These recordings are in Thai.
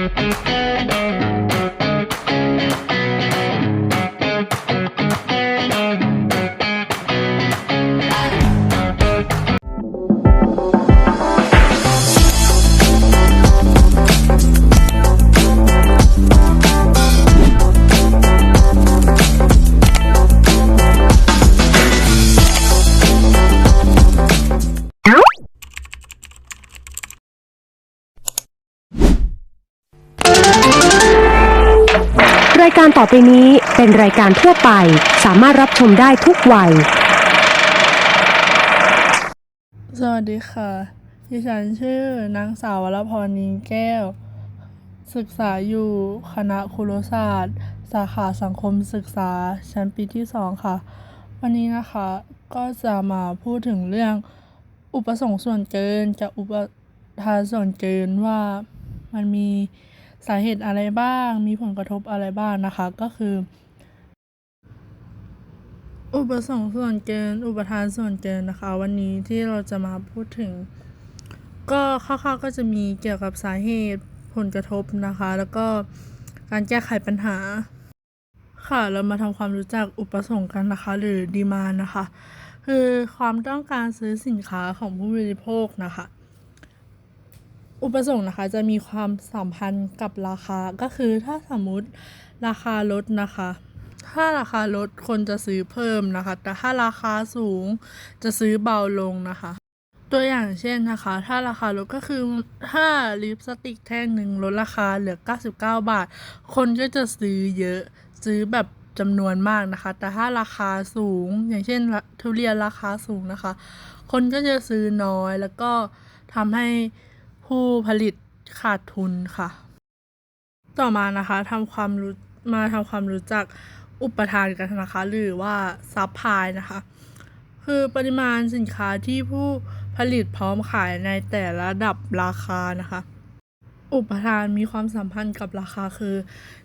Música รายการต่อไปนี้เป็นรายการทั่วไป สามารถรับชมได้ทุกวัย สวัสดีค่ะ ดิฉันชื่อนางสาววรพรนิงแก้ว ศึกษาอยู่คณะครุศาสตร์ สาขาสังคมศึกษาชั้นปีที่สองค่ะ วันนี้นะคะก็จะมาพูดถึงเรื่องอุปสงค์ส่วนเกินกับอุปทานส่วนเกินว่ามันมี สาเหตุอะไรบ้าง มีผลกระทบอะไรบ้างนะคะ ก็คือ อุปสงค์ส่วนเกิน อุปทานส่วนเกินนะคะ วันนี้ที่เราจะมาพูดถึง ก็คร่าวๆก็จะมีเกี่ยวกับสาเหตุผลกระทบนะคะ แล้วก็การแก้ไขปัญหา ค่ะเรามาทำความรู้จักอุปสงค์กันนะคะ หรือดีมานนะคะ คือความต้องการซื้อสินค้าของผู้บริโภคนะคะ อุปสงค์นะคะจะมีความสัมพันธ์กับราคาก็คือถ้าสมมุติราคาลดนะคะ ถ้าราคาลดคนจะซื้อเพิ่มนะคะ แต่ถ้าราคาสูงจะซื้อเบาลงนะคะ ตัวอย่างเช่นนะคะ ถ้าราคาลดก็คือถ้าลิปสติกแท่งหนึ่งลดราคาเหลือ 99 บาท คนก็จะซื้อเยอะซื้อแบบจำนวนมากนะคะ แต่ถ้าราคาสูง อย่างเช่นทุเรียนราคาสูงนะคะ คนก็จะซื้อน้อยแล้วก็ทำให้ ผู้ผลิตขาดทุนค่ะ ต่อมานะคะทำความรู้มาทำความรู้จักอุปทานกันนะคะ หรือว่าซัพพลายนะคะ คือปริมาณสินค้าที่ผู้ผลิตพร้อมขายในแต่ละระดับราคานะคะ อุปทานมีความสัมพันธ์กับราคาคือ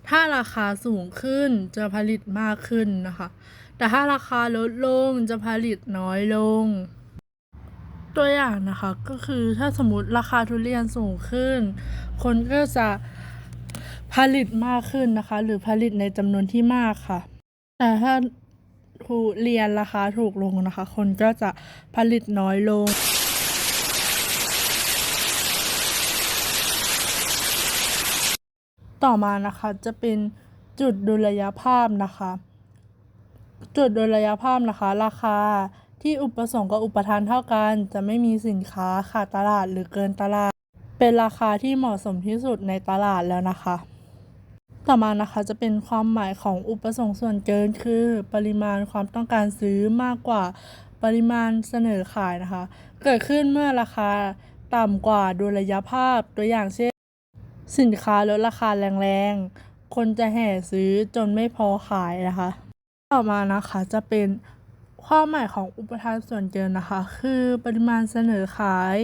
ถ้าราคาสูงขึ้นจะผลิตมากขึ้นนะคะ แต่ถ้าราคาลดลงจะผลิตน้อยลง ตัวอย่างนะคะก็คือถ้าสมมติราคาทุเรียนสูงขึ้น คนก็จะผลิตมากขึ้นนะคะ หรือผลิตในจำนวนที่มากค่ะ แต่ถ้าทุเรียนราคาถูกลงนะคะ คนก็จะผลิตน้อยลงต่อมานะคะจะเป็นจุดดุลยภาพนะคะ จุดดุลยภาพนะคะ ราคา ที่อุปสงค์กับอุปทานเท่ากัน จะไม่มีสินค้าขาดตลาดหรือเกินตลาด เป็นราคาที่เหมาะสมที่สุดในตลาดแล้วนะคะ ต่อมานะคะจะเป็นความหมายของอุปสงค์ส่วนเกิน คือ ปริมาณความต้องการซื้อมากกว่าปริมาณเสนอขายนะคะ เกิดขึ้นเมื่อราคาต่ำกว่าดุลยภาพตัวอย่างเช่น สินค้าลดราคาแรงๆ คนจะแห่ซื้อจนไม่พอขายนะคะ ต่อมานะคะจะเป็น ความหมายของอุปทานส่วนเกินนะคะ คือปริมาณเสนอขาย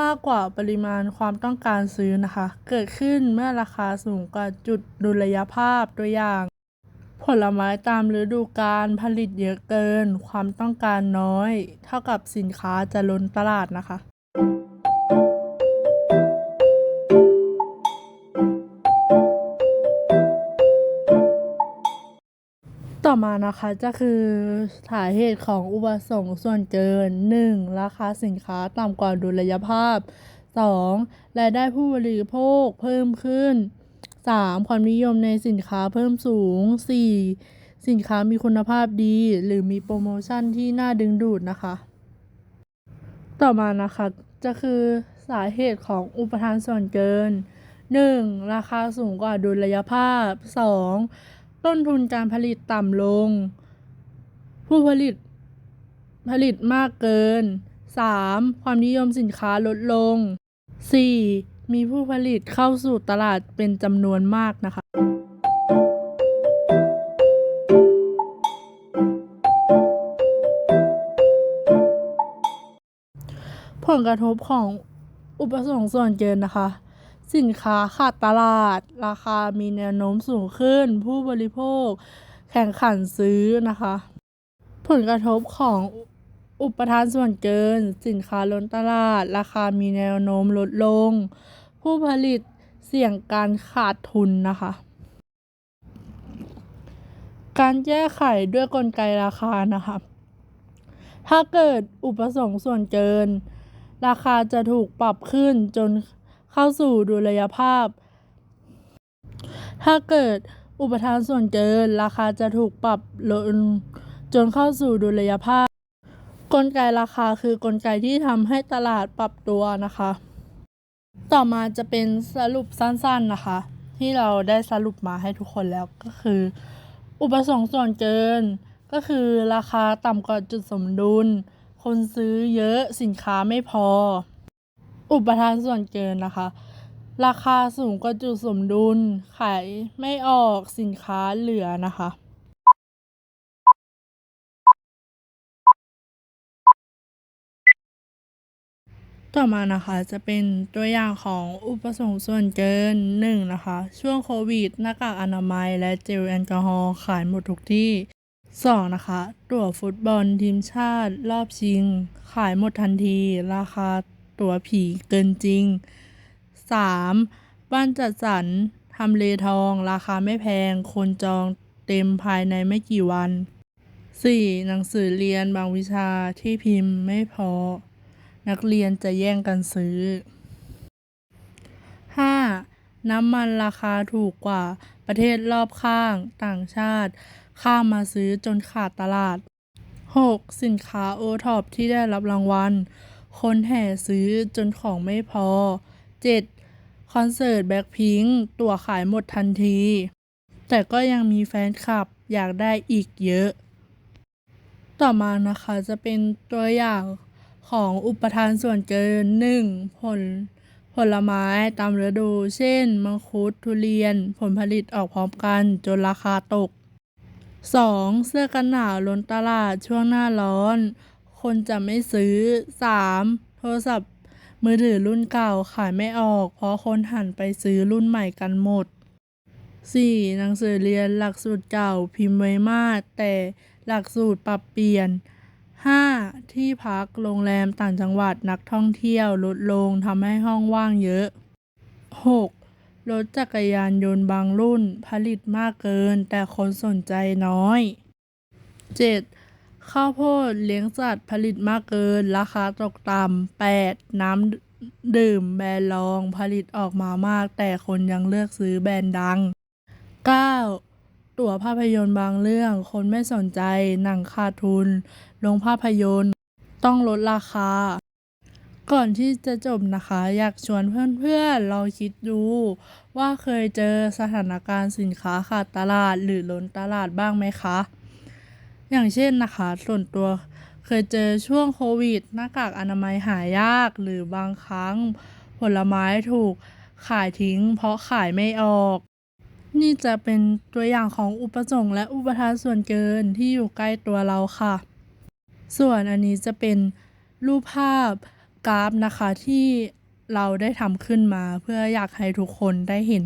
มากกว่าปริมาณความต้องการซื้อนะคะ เกิดขึ้นเมื่อราคาสูงกว่าจุดดุลยภาพตัวอย่าง ผลไม้ตามฤดูกาลผลิตเยอะเกิน ความต้องการน้อย เท่ากับสินค้าจะล้นตลาดนะคะ ต่อมานะคะจะคือสาเหตุของอุปสงค์ส่วนเกิน 1. ราคาสินค้าต่ำกว่าดุลยภาพ 2. รายได้ผู้บริโภคเพิ่มขึ้น 3. ความนิยมในสินค้าเพิ่มสูง 4. สินค้ามีคุณภาพดี หรือมีโปรโมชั่นที่น่าดึงดูดนะคะ ต่อมานะคะจะคือสาเหตุของอุปทานส่วนเกิน 1. ราคาสูงกว่าดุลยภาพ 2. ต้นทุนการผลิตต่ำลง ผู้ผลิตผลิตมากเกิน 3. ความนิยมสินค้าลดลง 4. มีผู้ผลิตเข้าสู่ตลาดเป็นจำนวนมากนะคะผลกระทบของอุปสงค์ส่วนเกินนะคะ สินค้าขาดตลาด ราคามีแนวโน้มสูงขึ้น ผู้บริโภค แข่งขันซื้อนะคะ ผลกระทบของอุปทานส่วนเกิน สินค้าล้นตลาด ราคามีแนวโน้มลดลง ผู้ผลิตเสี่ยงการขาดทุนนะคะ การแก้ไขด้วยกลไกราคานะคะ ถ้าเกิดอุปสงค์ส่วนเกิน ราคาจะถูกปรับขึ้นจน เข้าสู่ดุลยภาพ ถ้าเกิดอุปทานส่วนเกิน ราคาจะถูกปรับลงจนเข้าสู่ดุลยภาพ กลไกราคาคือกลไกที่ทำให้ตลาดปรับตัวนะคะ ต่อมาจะเป็นสรุปสั้นๆนะคะ ที่เราได้สรุปมาให้ทุกคนแล้วก็คือ อุปสงค์ส่วนเกิน ก็คือราคาต่ำกว่าจุดสมดุล คนซื้อเยอะสินค้าไม่พอ อุปทานส่วนเกินนะคะ ราคาสูงกว่าจุดสมดุล ขายไม่ออกสินค้าเหลือนะคะต่อมานะคะจะเป็นตัวอย่างของอุปสงค์ส่วนเกินหนึ่งนะคะ ช่วงโควิด หน้ากากอนามัยและเจลแอลกอฮอล์ขายหมดทุกที่สองนะคะ ตั๋วฟุตบอลทีมชาติ รอบชิง ขายหมดทันที ราคา ตั๋วผีเกินจริงสามบ้านจัดสรรทำเลทอง ราคาไม่แพง คนจองเต็มภายในไม่กี่วัน 4. หนังสือเรียนบางวิชาที่พิมพ์ไม่พอ นักเรียนจะแย่งกันซื้อ 5. น้ำมันราคาถูกกว่าประเทศรอบข้างต่างชาติ ข้ามมาซื้อจนขาดตลาด 6. สินค้าโอท็อปที่ได้รับรางวัล คนแห่ซื้อจนของไม่พอ 7. คอนเสิร์ตแบ็คพิงตั๋วขายหมดทันที แต่ก็ยังมีแฟนคลับอยากได้อีกเยอะ ต่อมานะคะจะเป็นตัวอย่างของอุปทานส่วนเกิน 1. ผลผลไม้ตามฤดู เช่น มังคุดทุเรียน ผลผลิตออกพร้อมกันจนราคาตก 2. เสื้อกันหนาวล้นตลาดช่วงหน้าร้อน คนจะไม่ซื้อ 3. โทรศัพท์มือถือรุ่นเก่าขายไม่ออก เพราะคนหันไปซื้อรุ่นใหม่กันหมด 4. หนังสือเรียนหลักสูตรเก่าพิมพ์ไว้มาก แต่หลักสูตรปรับเปลี่ยน 5. ที่พักโรงแรมต่างจังหวัดนักท่องเที่ยวลดลงทำให้ห้องว่างเยอะ 6. รถจักรยานยนต์บางรุ่นผลิตมากเกิน แต่คนสนใจน้อย 7. ข้าวโพดเลี้ยงสัตว์ผลิตมากเกิน ราคาตกต่ำ 8. น้ำดื่มแบรนด์รองผลิตออกมามาก แต่คนยังเลือกซื้อแบรนด์ดัง 9. ตั๋วภาพยนตร์บางเรื่อง คนไม่สนใจ หนังขาดทุนโรงภาพยนตร์ ต้องลดราคา ก่อนที่จะจบนะคะ อยากชวนเพื่อนๆลองคิดดู ว่าเคยเจอสถานการณ์สินค้าขาดตลาดหรือล้นตลาดบ้างไหมคะ อย่างเช่นนะคะ ส่วนตัวเคยเจอช่วงโควิด หน้ากากอนามัยหายากหรือบางครั้งผลไม้ถูกขายทิ้ง เพราะขายไม่ออก นี่จะเป็นตัวอย่างของอุปสงค์และอุปทานส่วนเกินที่อยู่ใกล้ตัวเราค่ะ ส่วนอันนี้จะเป็นรูปภาพกราฟนะคะที่เราได้ทำขึ้นมาเพื่ออยากให้ทุกคนได้เห็น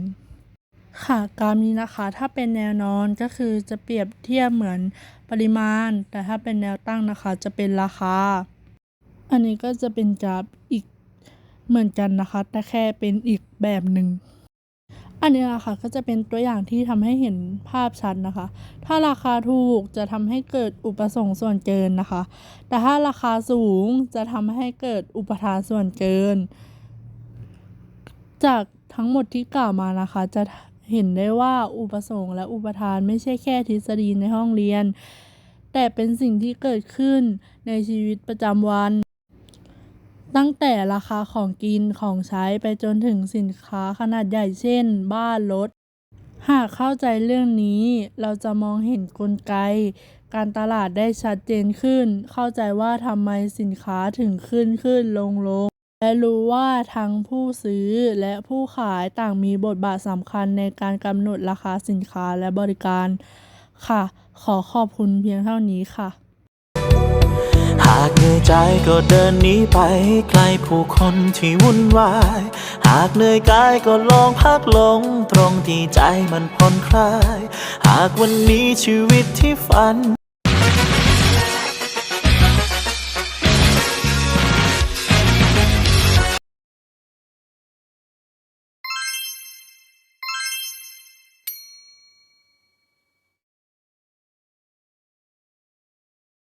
ค่ะกราฟนี้นะคะ ถ้าเป็นแนวนอนก็คือจะเปรียบเทียบเหมือนปริมาณ แต่ถ้าเป็นแนวตั้งนะคะ จะเป็นราคา อันนี้ก็จะเป็นกราฟอีกเหมือนกันนะคะ แต่แค่เป็นอีกแบบหนึ่งอันนี้นะคะก็จะเป็นตัวอย่างที่ทำให้เห็นภาพชัดนะคะ ถ้าราคาถูกจะทำให้เกิดอุปสงค์ส่วนเกินนะคะ แต่ถ้าราคาสูงจะทำให้เกิดอุปทานส่วนเกิน จากทั้งหมดที่กล่าวมานะคะจะ เห็นได้ว่าอุปสงค์และอุปทานไม่ใช่แค่ทฤษฎีในห้องเรียน แต่เป็นสิ่งที่เกิดขึ้นในชีวิตประจำวัน ตั้งแต่ราคาของกินของใช้ไปจนถึงสินค้าขนาดใหญ่เช่น บ้านรถหากเข้าใจเรื่องนี้เราจะมองเห็นกลไก การตลาดได้ชัดเจนขึ้น เข้าใจว่าทำไมสินค้าถึงขึ้นขึ้นลงลง และรู้ว่าทั้งผู้ซื้อและผู้ขายต่างมีบทบาทสำคัญในการกำหนดราคาสินค้าและบริการ ค่ะ ขอขอบคุณเพียงเท่านี้ค่ะ หากเหนื่อยใจก็เดินหนีไปให้ไกลผู้คนที่วุ่นวาย หากเหนื่อยกายก็ลองพักลงตรงที่ใจมันผ่อนคลาย หากวันนี้ชีวิตที่ฝัน